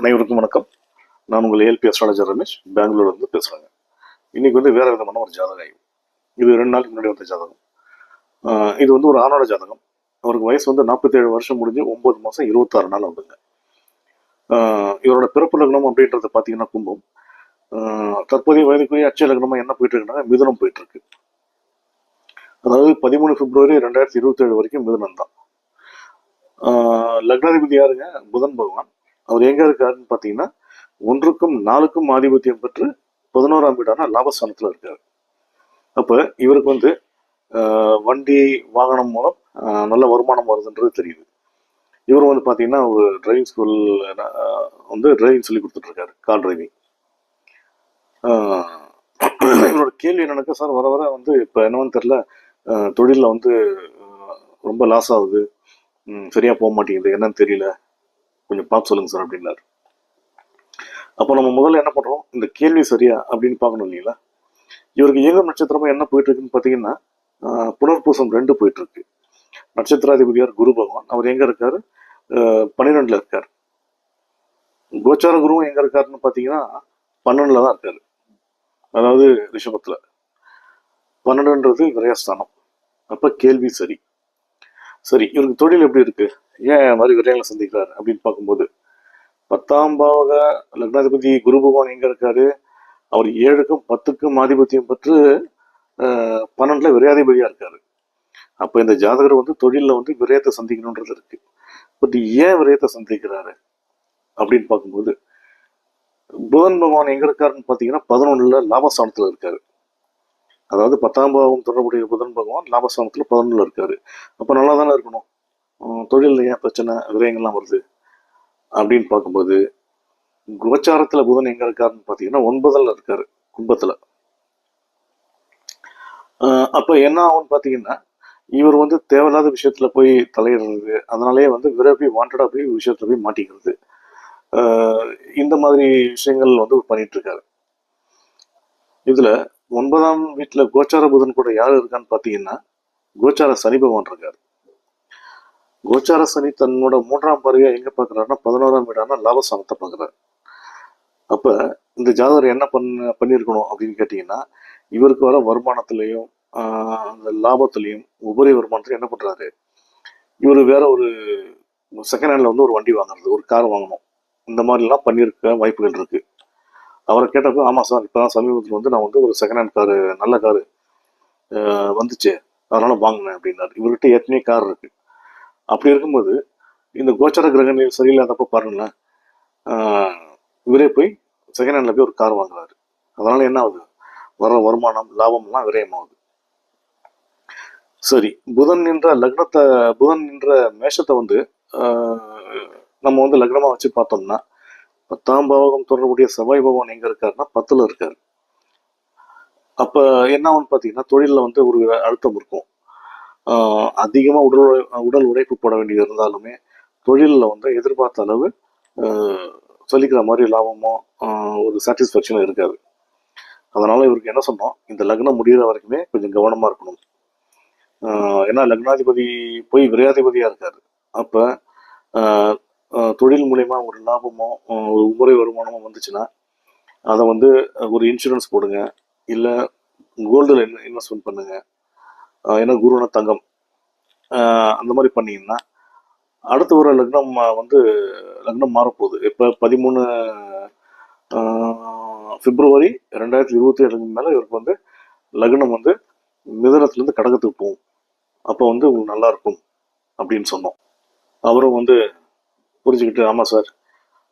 அனைவருக்கும் வணக்கம். நான் உங்கள் ஏல்பி அஸ்ட்ராலஜர் ரமேஷ் பெங்களூர்லேருந்து பேசுகிறேங்க இன்றைக்கி வந்து வேறு விதமான ஒரு ஜாதக ஆய்வு இது ரெண்டு நாளுக்கு முன்னாடி வந்த ஜாதகம். இது வந்து ஒரு ஆணோட ஜாதகம். அவருக்கு வயசு வந்து 47 வருஷம் முடிஞ்சு ஒம்பது மாதம் இருபத்தாறு நாள் ஆகுதுங்க. இவரோட பிறப்பு லக்னம் அப்படின்றது பார்த்தீங்கன்னா கும்பம். தற்போதைய வயதுக்குரிய அச்சய லக்னமாக என்ன போயிட்டு இருக்குன்னா மிதனம் போயிட்டுருக்கு. அதாவது பதிமூணு பிப்ரவரி ரெண்டாயிரத்தி இருபத்தேழு வரைக்கும் மிதனம் தான் லக்னாதிபதி யாருங்க? புதன் பகவான். அவர் எங்க இருக்காருன்னு பார்த்தீங்கன்னா ஒன்றுக்கும் நாலுக்கும் ஆதிபத்தியம் பெற்று பதினோராம் வீடான லாபஸ்தானத்தில் இருக்காரு. அப்போ இவருக்கு வந்து வண்டி வாகனம் மூலம் நல்ல வருமானம் வருதுன்றது தெரியுது. இவர் வந்து பார்த்தீங்கன்னா ஒரு டிரைவிங் ஸ்கூல் வந்து டிரைவிங் சொல்லி கொடுத்துட்ருக்காரு கார் டிரைவிங் இவரோட கேள்வி என்னன்னாக்கா சார் வர வர வந்து இப்போ என்னன்னு தெரில தொழிலில் வந்து ரொம்ப லாஸ் ஆகுது. சரியாக போக மாட்டேங்குது. என்னன்னு தெரியல. கொஞ்சம் பார்த்து சொல்லுங்க சார் அப்படின்னாரு. அப்போ நம்ம முதல்ல என்ன பண்றோம்? இந்த கேள்வி சரியா அப்படின்னு பார்க்கணும் இல்லைங்களா? இவருக்கு இயங்கும் நட்சத்திரமா என்ன போயிட்டு இருக்குன்னு பார்த்தீங்கன்னா ஆஹ், புனர்பூசம் ரெண்டு போயிட்டு இருக்கு நட்சத்திராதிபதியார் குரு பகவான். அவர் எங்க இருக்காரு? ஆஹ், பன்னிரெண்டுல இருக்காரு. கோச்சார குருவும் எங்க இருக்காருன்னு பார்த்தீங்கன்னா பன்னெண்டுல தான் இருக்காரு. அதாவது ரிஷபத்துல. பன்னெண்டுன்றது விரயஸ்தானம். அப்ப கேள்வி சரி. சரி இவருக்கு தொழில் எப்படி இருக்கு? ஏன் மாதிரி விரயங்களை சந்திக்கிறார் அப்படின்னு பார்க்கும்போது பத்தாம் பாவக லக்னாதிபதி குரு பகவான் எங்க இருக்காரு? அவர் ஏழுக்கும் பத்துக்கும் ஆதிபத்தியம் பெற்று ஆஹ், பன்னெண்டுல இருக்காரு. அப்ப இந்த ஜாதகர் வந்து தொழிலில் வந்து விரயத்தை சந்திக்கணுன்றது இருக்கு. பட் ஏன் விரயத்தை சந்திக்கிறாரு? அப்படின்னு பார்க்கும்போது புதன் பகவான் எங்க இருக்காருன்னு பார்த்தீங்கன்னா பதினொன்னுல லாபஸ்தானத்தில் இருக்காரு. அதாவது பத்தாம் பாவம் தொடர்புடைய புதன் பகவான் லாபஸ்தானத்தில் பதினொன்னுல இருக்காரு. அப்ப நல்லா தானே இருக்கணும்? உம் ஏன் பிரச்சனை விரயங்கள்லாம் வருது? அப்படின்னு பார்க்கும்போது கோச்சாரத்தில் புதன் எங்கே இருக்காருன்னு பார்த்தீங்கன்னா ஒன்பதில் இருக்கார் கும்பத்தில். அப்போ என்ன ஆகும்னு பார்த்தீங்கன்னா இவர் வந்து தேவையில்லாத விஷயத்துல போய் தலையிடுறது அதனாலேயே வந்து விரப்பி வாண்டடாக போய் விஷயத்துல போய் மாட்டிக்கிறது. இந்த மாதிரி விஷயங்கள் வந்து பண்ணிட்டு இருக்காரு. இதுல ஒன்பதாம் வீட்டுல கோச்சார புதன் கூட யார் இருக்கான்னு பாத்தீங்கன்னா கோச்சார சனி பகவான் இருக்காரு. கோச்சார சனி தன்னோட மூன்றாம் பார்வையா எங்க பாக்குறாருன்னா பதினோராம் வீடான லாபஸ்தானத்தை பாக்குறாரு அப்ப இந்த ஜாதகர் என்ன பண்ண பண்ணியிருக்கணும் அப்படின்னு கேட்டீங்கன்னா இவருக்கு வர வருமானத்திலையும் அந்த லாபத்திலையும் உபரி வருமானத்திலையும் என்ன பண்றாரு? இவர் வேற ஒரு செகண்ட் ஹேண்ட்ல வந்து ஒரு வண்டி வாங்குறது ஒரு கார் வாங்கணும். இந்த மாதிரிலாம் பண்ணியிருக்க வாய்ப்புகள் இருக்கு. அவரை கேட்டப்போ ஆமாம் சார் இப்போ தான் சமீபத்தில் வந்து நான் வந்து ஒரு செகண்ட் ஹேண்ட் காரு நல்ல காரு வந்துச்சு. அதனால வாங்கினேன் அப்படின்னாரு. இவர்கிட்ட ஏற்கனவே கார் இருக்கு. அப்படி இருக்கும்போது இந்த கோச்சர கிரகங்கள் சரியில்லாதப்ப பாருங்களேன் ஆஹ் இவரே போய் செகண்ட் ஹேண்டில் போய் ஒரு கார் வாங்குறாரு. அதனால என்ன ஆகுது? வர வருமானம் லாபம்லாம் விரயமாகுது. சரி புதன் என்ற லக்னத்தை புதன் என்ற மேஷத்தை வந்து ஆஹ் நம்ம வந்து லக்னமா வச்சு பார்த்தோம்னா பத்தாம் பாவகம் தொடர்புடைய செவ்வாய் பகவான் எங்க இருக்காருன்னா பத்துல இருக்கார். அப்ப என்ன ஆகும்னு பார்த்தீங்கன்னா தொழிலில் வந்து ஒரு அழுத்தம் இருக்கும். அதிகமாக உடல் உடல் உழைப்பு போட வேண்டியது இருந்தாலுமே தொழிலில் வந்து எதிர்பார்த்த அளவு சொல்லிக்கிற மாதிரி லாபமோ ஒரு சாட்டிஸ்ஃபேக்ஷனும் இருக்காது. அதனால் இவருக்கு என்ன சொன்னோம்? இந்த லக்னம் முடிகிற வரைக்குமே கொஞ்சம் கவனமாக இருக்கணும். ஏன்னா லக்னாதிபதி போய் விரையாதிபதியாக இருக்காரு. அப்போ தொழில் மூலயமா ஒரு லாபமோ ஒரு உபரி வருமானமோ வந்துச்சுன்னா அதை வந்து ஒரு இன்சூரன்ஸ் போடுங்க. இல்லை கோல்டில் இன்வெஸ்ட்மெண்ட் பண்ணுங்கள் ஏன்னா குருன தங்கம். அந்த மாதிரி பண்ணிங்கன்னா அடுத்து ஒரு லக்னம் வந்து லக்னம் மாறப்போகுது. இப்போ பதிமூணு பிப்ரவரி ரெண்டாயிரத்தி இருபத்தி ஏழுக்கு மேலே இவருக்கு வந்து லக்னம் வந்து மிதனத்துலேருந்து கடகத்துக்கு போகும். அப்போ வந்து உங்களுக்கு நல்லா இருக்கும் அப்படின்னு சொன்னோம். அவரும் வந்து புரிஞ்சுக்கிட்டு ஆமாம் சார்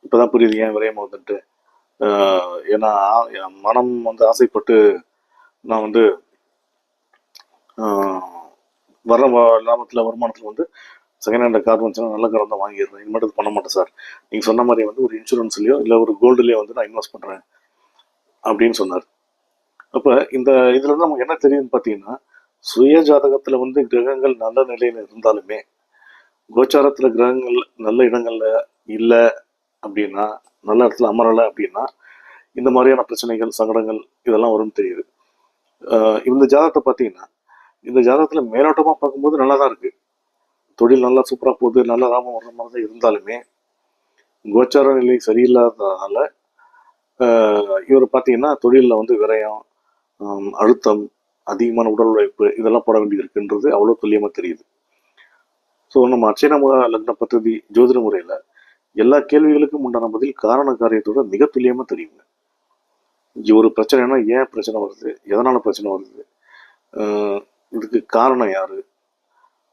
இப்போ தான் புரியுது ஏன் விரயமாகுதுன்ட்டு வந்துட்டு? ஏன்னா என் மனம் வந்து ஆசைப்பட்டு நான் வந்து வர லாபத்தில் வருமானத்தில் வந்து செகண்ட் ஹேண்ட் கார் வந்துச்சுன்னா நல்ல கார் வந்து வாங்கிடுறேன். இனிமேட்டு இது பண்ண மாட்டேன் சார் நீங்கள் சொன்ன மாதிரி வந்து ஒரு இன்சூரன்ஸ்லையோ இல்லை ஒரு கோல்டுலேயோ வந்து நான் இன்வெஸ்ட் பண்ணுறேன் அப்படின்னு சொன்னார். அப்போ இந்த இதில் நமக்கு என்ன தெரியுதுன்னு பார்த்தீங்கன்னா சுய ஜாதகத்தில் வந்து கிரகங்கள் நல்ல நிலையில் இருந்தாலுமே கோச்சாரத்தில் கிரகங்கள் நல்ல இடங்களில் இல்லை அப்படின்னா நல்ல இடத்துல அமரலை அப்படின்னா இந்த மாதிரியான பிரச்சனைகள் சங்கடங்கள் இதெல்லாம் வரும்னு தெரியுது. இந்த ஜாதகத்தை பார்த்தீங்கன்னா இந்த ஜாதகத்தில் மேலோட்டமாக பார்க்கும்போது நல்லா தான் இருக்குது தொழில் நல்லா சூப்பராக போகுது நல்ல லாபம் வர்ற மாதிரி தான் இருந்தாலுமே கோச்சார நிலை சரியில்லாததுனால இவர் பார்த்தீங்கன்னா தொழிலில் வந்து விரயம் அழுத்தம் அதிகமான உடல் உழைப்பு இதெல்லாம் போட வேண்டியது இருக்குன்றது அவ்வளோ துல்லியமாக தெரியுது. ஸோ நம்ம அச்சயனமுக லக்ன பத்ததி ஜோதிட முறையில் எல்லா கேள்விகளுக்கும் உண்டான பதில் காரண காரியத்தோட மிக துல்லியமாக தெரியுங்க. ஒரு பிரச்சனைனா ஏன் பிரச்சனை வருது? எதனால் பிரச்சனை வருது? இதுக்கு காரணம் யாரு?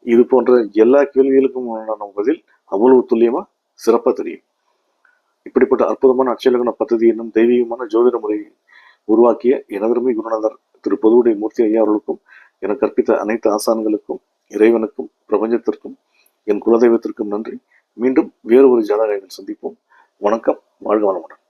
இது போன்ற எல்லா கேள்விகளுக்கும் உண்டான பதில் அவ்வளவு துல்லியமா சிறப்பா தெரியும். இப்படிப்பட்ட அற்புதமான அச்சலகன பദ്ധதி என்னும் தெய்வீகமான ஜோதிட முறையை உருவாக்கிய எனதருமை குருநாதர் திரு பொதுவுடைய மூர்த்தி ஐயா அவர்களுக்கும் கற்பித்த அனைத்து ஆசான்களுக்கும் இறைவனுக்கும் பிரபஞ்சத்திற்கும் என் குலதெய்வத்திற்கும் நன்றி. மீண்டும் வேறு ஒரு ஜாதகங்கள் சந்திப்போம். வணக்கம். வாழ்க வளமுடன்.